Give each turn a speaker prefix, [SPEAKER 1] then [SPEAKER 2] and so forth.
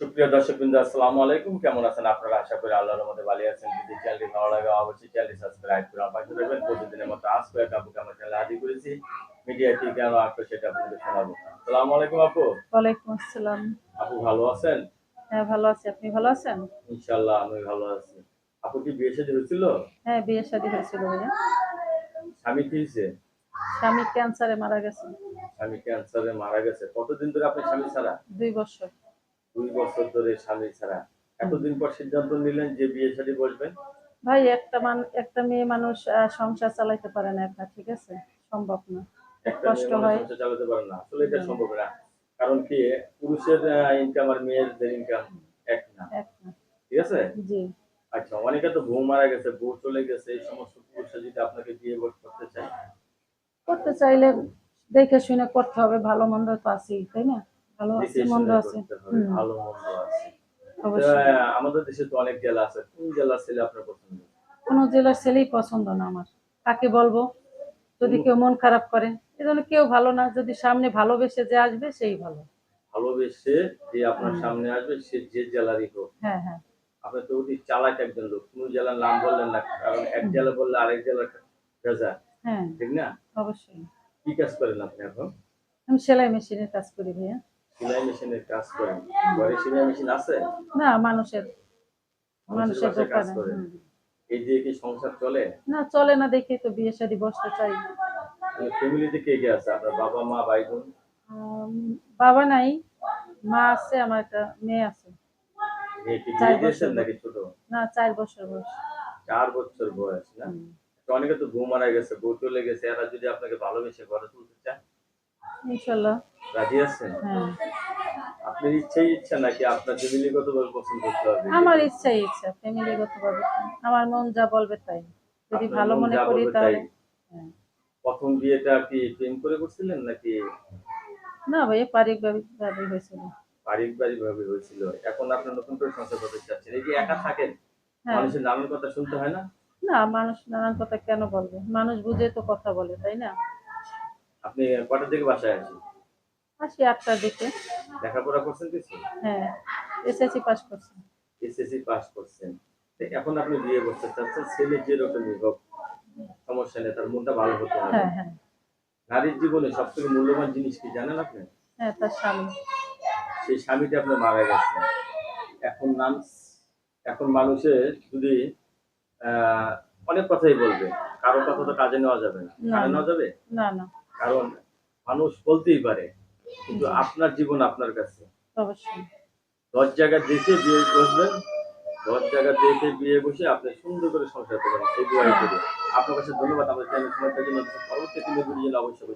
[SPEAKER 1] সুপ্রিয় দর্শক বিন্দু আসসালামু আলাইকুম। কেমন আছেন আপনারা? আশা করি আল্লাহর মধ্যে ভালো আছেন। যদি চ্যানেলটি ভালো লাগে অবশ্যই চ্যানেলটি সাবস্ক্রাইব করে পাশে থাকবেন। প্রতিদিনের মতো আজ কয়েক আপুকে আমার চ্যানেলে হাজির করেছি। মিডিয়া কি কেন আপু সেটা আপনাদের শোনাবো। আসসালামু আলাইকুম আপু।
[SPEAKER 2] ওয়ালাইকুম আসসালাম।
[SPEAKER 1] আপু ভালো আছেন?
[SPEAKER 2] হ্যাঁ ভালো আছি। আপনি ভালো আছেন?
[SPEAKER 1] ইনশাআল্লাহ আমি ভালো আছি। আপু কি বিয়ে শাদী হয়েছিল?
[SPEAKER 2] হ্যাঁ বিয়ে শাদী হয়েছিল ভাইয়া।
[SPEAKER 1] স্বামী কি হয়েছে?
[SPEAKER 2] স্বামী ক্যান্সারে মারা গেছে।
[SPEAKER 1] স্বামী ক্যান্সারে মারা গেছে। কতদিন ধরে আপনি স্বামী ছাড়া?
[SPEAKER 2] দুই বছর।
[SPEAKER 1] বছর ধরে স্বামী ছাড়া। এতদিন পর সিদ্ধান্ত নিলেন যে বিয়ে শাদী বসবেন
[SPEAKER 2] ভাই একটা মান একটা মেয়ে মানুষ সংসার চালাইতে পারে না একা ঠিক আছে? সম্ভব না। কষ্ট হয়।
[SPEAKER 1] সংসার চালাতে পারে না। আসলে এটা সম্ভব না। কারণ কি পুরুষের ইনকাম আর মেয়েদের ইনকাম এক না।
[SPEAKER 2] এক না।
[SPEAKER 1] ঠিক আছে?
[SPEAKER 2] জি।
[SPEAKER 1] আচ্ছা অনেকে তো বউ মারা গেছে বউ চলে গেছে এই সমস্ত পুরুষরা যদি আপনাকে বিয়ে বস করতে চায়।
[SPEAKER 2] করতে চাইলে দেখে শুনে করতে হবে ভালো মন্দ তো আছেই তাই না? ভালো আছে মন্দ আছে।
[SPEAKER 1] ভালো মন্দ আছে। আমাদের দেশে তো অনেক জেলা আছে। কোন জেলার ছেলে আপনার পছন্দ?
[SPEAKER 2] কোনো জেলার ছেলেই পছন্দ না আমার। কাকে বলব? যদি কেউ মন খারাপ করে এজন্য কেউ ভালো না। যদি সামনে ভালোবেসে যে আসবে সেই ভালো।
[SPEAKER 1] ভালোবেসে যে আপনার সামনে আসবে সে যে জেলারই হোক।
[SPEAKER 2] হ্যাঁ হ্যাঁ।
[SPEAKER 1] আপনি তো অতি চালাক একজন লোক। কোন জেলার নাম বললেন না কারণ এক জেলা বললে আরেক জেলার ভেজা
[SPEAKER 2] হ্যাঁ।
[SPEAKER 1] ঠিক না?
[SPEAKER 2] অবশ্যই।
[SPEAKER 1] কি কাজ করেন আপনি এখন?
[SPEAKER 2] আমি সেলাই মেশিনের কাজ করি ভাইয়া।
[SPEAKER 1] সেলাই মেশিনের কাজ করেন? ঘরে সেলাই মেশিন আছে?
[SPEAKER 2] না মানুষের। মানুষের
[SPEAKER 1] কাজ
[SPEAKER 2] দোকানে
[SPEAKER 1] করেন? এই দিয়ে কি সংসার চলে?
[SPEAKER 2] না চলে না দেখে তো বিয়ে শাদী বসতে চাই।
[SPEAKER 1] ফ্যামিলিতে কে কে আছে? আপনার বাবা মা ভাই বোন
[SPEAKER 2] বাবা নাই মা আছে আমার একটা মেয়ে আছে। চার বছর
[SPEAKER 1] নাকি ছোট?
[SPEAKER 2] না চার বছর বয়স।
[SPEAKER 1] চার বছর বয়স না? অনেকে তো বউ মারা গেছে বউ চলে গেছে। এরা যদি আপনাকে ভালোবেসে ঘরে তুলতে চায়
[SPEAKER 2] ইনশাল্লাহ।
[SPEAKER 1] রাজি আছেন?
[SPEAKER 2] হ্যাঁ।
[SPEAKER 1] আপনার ইচ্ছাই ইচ্ছা নাকি আপনার ফ্যামিলিগত পছন্দ করতে হবে?
[SPEAKER 2] আমার ইচ্ছাই ইচ্ছা ফ্যামিলিগত ভাবে আমার মন যা বলবে তাই। যদি ভালো
[SPEAKER 1] মনে
[SPEAKER 2] করি তাহলে। হ্যাঁ।
[SPEAKER 1] প্রথম বিয়েটা কি প্রেম করে করছিলেন নাকি?
[SPEAKER 2] না ভাই পারিবারিক ভাবে হয়েছিল।
[SPEAKER 1] পারিবারিক ভাবে হয়েছিল। এখন আপনার নতুন করে সংসার করতে চাচ্ছেন। এই যে একা থাকেন
[SPEAKER 2] হ্যাঁ।
[SPEAKER 1] মানুষের নানান কথা শুনতে হয় না?
[SPEAKER 2] না মানুষ নানান কথা কেন বলবে? মানুষ বুঝে তো কথা বলে তাই না?
[SPEAKER 1] আপনি কটার দিকে বাসায় আছেন?
[SPEAKER 2] আসি আটটার দিকে।
[SPEAKER 1] লেখাপড়া করছেন কিছু
[SPEAKER 2] হ্যাঁ এসএসসি পাস করছেন
[SPEAKER 1] এসএসসি পাস করছেন। এখন আপনি বিয়ে করতে চাচ্ছেন ছেলে যেরকমই হোক সমস্যা নেই তার মনটা ভালো হতে হবে।
[SPEAKER 2] হ্যাঁ হ্যাঁ।
[SPEAKER 1] নারীর জীবনে সব থেকে মূল্যবান জিনিস কি জানেন আপনি?
[SPEAKER 2] হ্যাঁ তার স্বামী।
[SPEAKER 1] সেই স্বামীটা আপনার মারা গেছে। এখন নাম এখন মানুষের যদি আহ, অনেক কথাই বলবে। কারও কথা তো কাজে নেওয়া যাবে না।
[SPEAKER 2] না,
[SPEAKER 1] কাজে নেওয়া যাবে?
[SPEAKER 2] না না।
[SPEAKER 1] কারণ মানুষ বলতেই পারে কিন্তু আপনার জীবন আপনার কাছে।
[SPEAKER 2] অবশ্যই।
[SPEAKER 1] দশ জায়গা দেখে বিয়ে করবেন দশ জায়গা দেখে বিয়ে বসে আপনি সুন্দর করে সংসার করবেন সেই দোয়াই করি আপনার কাছে ধন্যবাদ আমাদের চ্যানেল সময় পরবর্তী অবশ্যই